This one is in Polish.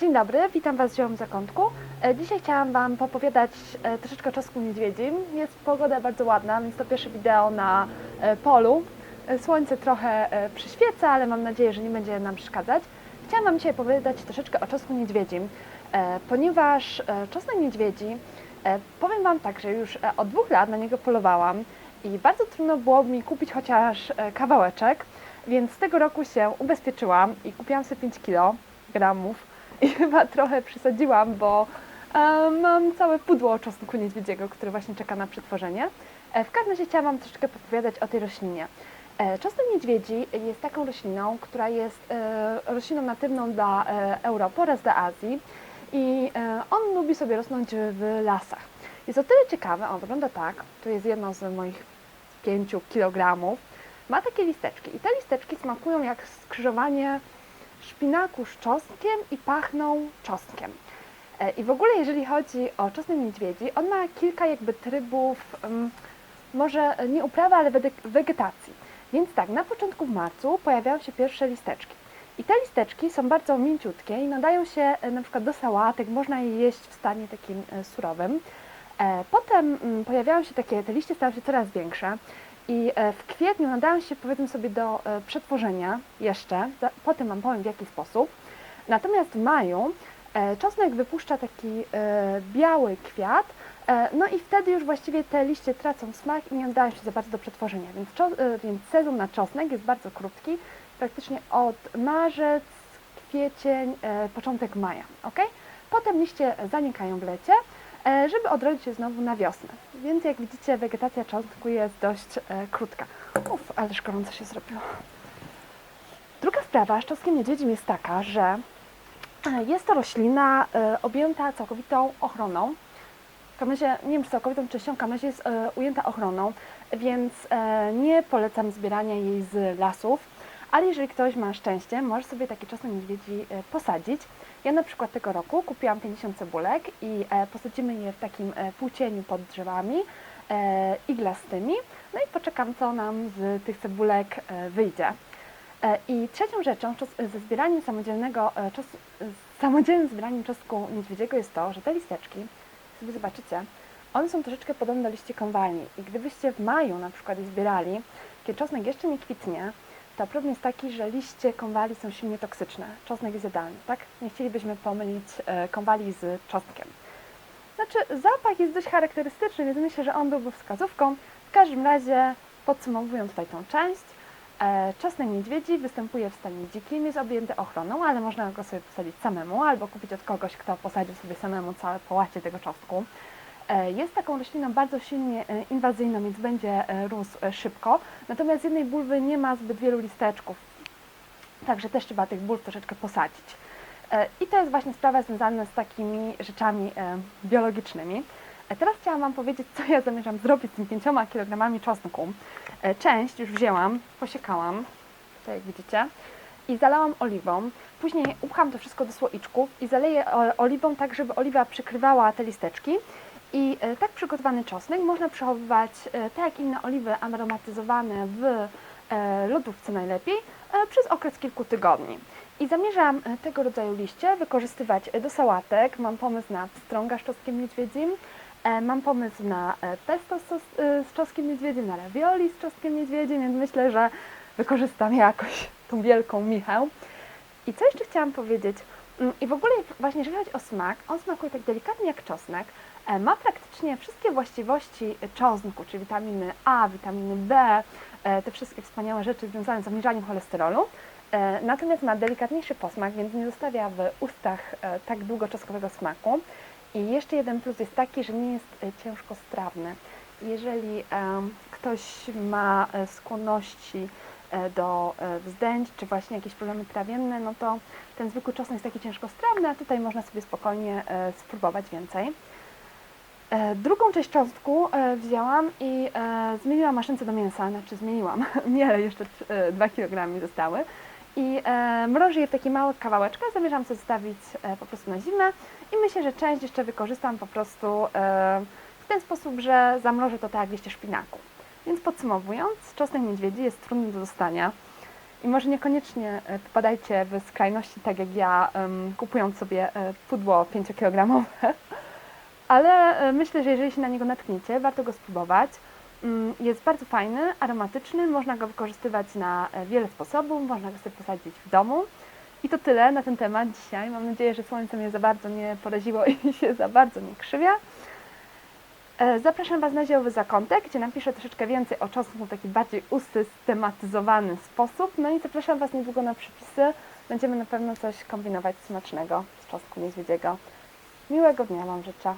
Dzień dobry, witam Was w Zielonym Zakątku. E, Dzisiaj chciałam Wam popowiadać e, troszeczkę o czosnku niedźwiedzim. Jest pogoda bardzo ładna, więc to pierwsze wideo na e, polu. Słońce trochę przyświeca, ale mam nadzieję, że nie będzie nam przeszkadzać. Chciałam Wam dzisiaj opowiadać troszeczkę o czosnku niedźwiedzim, ponieważ czosnek niedźwiedzi, powiem Wam tak, że już od dwóch lat na niego polowałam i bardzo trudno było mi kupić chociaż kawałeczek, więc z tego roku się ubezpieczyłam i kupiłam sobie 5 kilogramów i chyba trochę przesadziłam, bo mam całe pudło czosnku niedźwiedziego, który właśnie czeka na przetworzenie. E, w każdym razie chciałam Wam troszeczkę opowiadać o tej roślinie. E, czosnek niedźwiedzi jest taką rośliną, która jest e, rośliną natywną dla Europy oraz dla Azji i on lubi sobie rosnąć w lasach. Jest o tyle ciekawe, on wygląda tak, to jest jedno z moich 5 kilogramów, ma takie listeczki i te listeczki smakują jak skrzyżowanie szpinaku z czosnkiem i pachną czosnkiem. E, I w ogóle jeżeli chodzi o czosnek niedźwiedzi, on ma kilka jakby trybów, może nie uprawy, ale wegetacji. Więc tak, na początku w marcu pojawiają się pierwsze listeczki. I te listeczki są bardzo mięciutkie i nadają się e, na przykład do sałatek, można je jeść w stanie takim e, surowym. Potem mm, pojawiają się takie, te liście stają się coraz większe i e, w kwietniu nadają się powiedzmy sobie do e, przetworzenia jeszcze, potem Wam powiem w jaki sposób. Natomiast w maju e, czosnek wypuszcza taki biały kwiat, no i wtedy już właściwie te liście tracą smak i nie nadają się za bardzo do przetworzenia, więc, więc sezon na czosnek jest bardzo krótki, praktycznie od marzec, kwiecień, początek maja, ok? Potem liście zanikają w lecie, żeby odrodzić się znowu na wiosnę. Więc jak widzicie, wegetacja czosnku jest dość e, krótka. Uf, ależ gorąco się zrobiło. Druga sprawa z czosnkiem niedźwiedzim jest taka, że e, jest to roślina e, objęta całkowitą ochroną. Razie, nie wiem czy całkowitą częścią, razie jest e, ujęta ochroną, więc e, nie polecam zbierania jej z lasów, ale jeżeli ktoś ma szczęście, może sobie taki czosnek niedźwiedzi e, posadzić. Ja na przykład tego roku kupiłam 50 cebulek i e, posadzimy je w takim e, półcieniu pod drzewami iglastymi. No i poczekam, co nam z tych cebulek wyjdzie. I trzecią rzeczą ze zbieraniem samodzielnego, z samodzielnym zbieraniem czosnku niedźwiedziego jest to, że te listeczki, sobie zobaczycie, one są troszeczkę podobne do liści konwalni. I gdybyście w maju na przykład je zbierali, kiedy czosnek jeszcze nie kwitnie, to problem jest taki, że liście konwali są silnie toksyczne. Czosnek jest jadalny, tak? Nie chcielibyśmy pomylić e, konwali z czosnkiem. Znaczy, zapach jest dość charakterystyczny, więc myślę, że on byłby wskazówką. W każdym razie, podsumowując tutaj tą część, e, czosnek niedźwiedzi występuje w stanie dzikim, jest objęty ochroną, ale można go sobie posadzić samemu albo kupić od kogoś, kto posadził sobie samemu całe połacie tego czosnku. E, Jest taką rośliną bardzo silnie e, inwazyjną, więc będzie e, rósł szybko. Natomiast z jednej bulwy nie ma zbyt wielu listeczków, także też trzeba tych bulw troszeczkę posadzić. I to jest właśnie sprawa związana z takimi rzeczami biologicznymi. Teraz chciałam Wam powiedzieć, co ja zamierzam zrobić z tymi 5 kg czosnku. Część już wzięłam, posiekałam, tutaj jak widzicie, i zalałam oliwą. Później upcham to wszystko do słoiczków i zaleję oliwą tak, żeby oliwa przykrywała te listeczki. I e, tak przygotowany czosnek można przechowywać, e, tak jak inne oliwy aromatyzowane w e, lodówce najlepiej, przez okres kilku tygodni. I zamierzam tego rodzaju liście wykorzystywać do sałatek. Mam pomysł na pstrąga z czosnkiem niedźwiedzim, mam pomysł na pesto z czosnkiem niedźwiedzim, na ravioli z czosnkiem niedźwiedzim, więc myślę, że wykorzystam jakoś tą wielką michę. I co jeszcze chciałam powiedzieć? Mm, I w ogóle właśnie jeżeli chodzi o smak, on smakuje tak delikatnie jak czosnek. E, Ma praktycznie wszystkie właściwości czosnku, czyli witaminy A, witaminy B, e, te wszystkie wspaniałe rzeczy związane z obniżaniem cholesterolu. E, Natomiast ma delikatniejszy posmak, więc nie zostawia w ustach tak długo czosnkowego smaku. I jeszcze jeden plus jest taki, że nie jest ciężko strawny. Jeżeli ktoś ma skłonności do e, wzdęć, czy właśnie jakieś problemy trawienne, no to ten zwykły czosnek jest taki ciężkostrawny, a tutaj można sobie spokojnie e, spróbować więcej. E, Drugą część cząstku e, wzięłam i e, zmieniłam maszynce do mięsa, znaczy zmieniłam, miele jeszcze 2 kg zostały i e, mrożę je w takie małe kawałeczki, zamierzam sobie zostawić e, po prostu na zimę i myślę, że część jeszcze wykorzystam po prostu e, w ten sposób, że zamrożę to tak jak liście szpinaku. Więc podsumowując, czosnek niedźwiedzi jest trudny do dostania. I może niekoniecznie e, popadajcie w skrajności, tak jak ja, kupując sobie e, pudło 5-kilogramowe, ale e, myślę, że jeżeli się na niego natkniecie, warto go spróbować. Mm, Jest bardzo fajny, aromatyczny, można go wykorzystywać na e, wiele sposobów, można go sobie posadzić w domu. I to tyle na ten temat dzisiaj. Mam nadzieję, że słońce mnie za bardzo nie poraziło i się za bardzo nie krzywia. E, Zapraszam Was na ziołowy zakątek, gdzie napiszę troszeczkę więcej o czosnku w taki bardziej usystematyzowany sposób. No i zapraszam Was niedługo na przepisy. Będziemy na pewno coś kombinować smacznego z czosnku niedźwiedziego. Miłego dnia Wam życzę.